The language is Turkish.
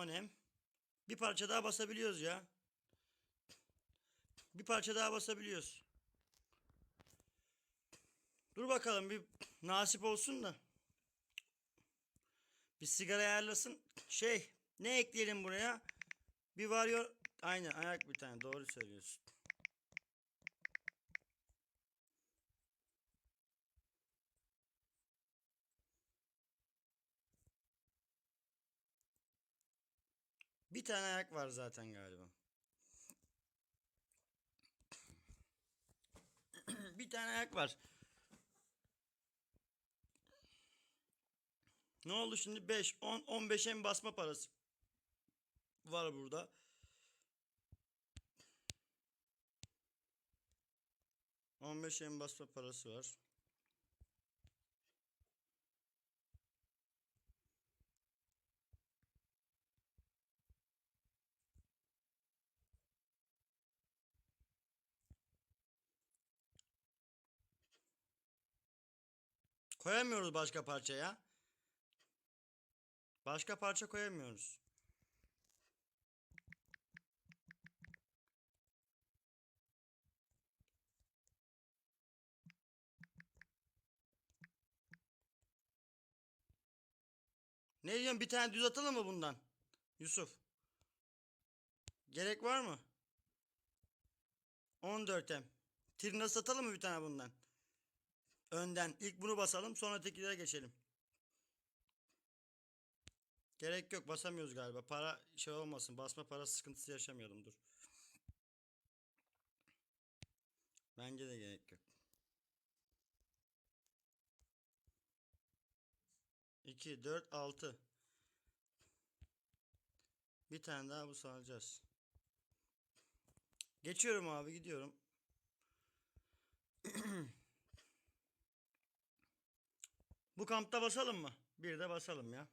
onem. Bir parça daha basabiliyoruz ya. Bir parça daha basabiliyoruz. Dur bakalım bir nasip olsun da. Bir sigara ayarlasın. Şey ne ekleyelim buraya? Bir varıyor. Aynen ayak bir tane doğru söylüyorsun. Bir tane ayak var zaten galiba. bir tane ayak var. Ne oldu şimdi? 5, 10, 15 en basma parası var burada. On beş en basma parası var. Koyamıyoruz başka parçaya. Başka parça koyamıyoruz. Ne diyorsun? Bir tane düz atalım mı bundan? Yusuf. Gerek var mı? 14M. Tirna satalım mı bir tane bundan? Önden. İlk bunu basalım sonra tekilere geçelim. Gerek yok basamıyoruz galiba. Para şey olmasın. Basma para sıkıntısı yaşamayalım dur. Bence de gerek yok. 2, 4, 6. Bir tane daha bu salacağız. Geçiyorum abi gidiyorum. Bu kampta basalım mı? Bir de basalım ya.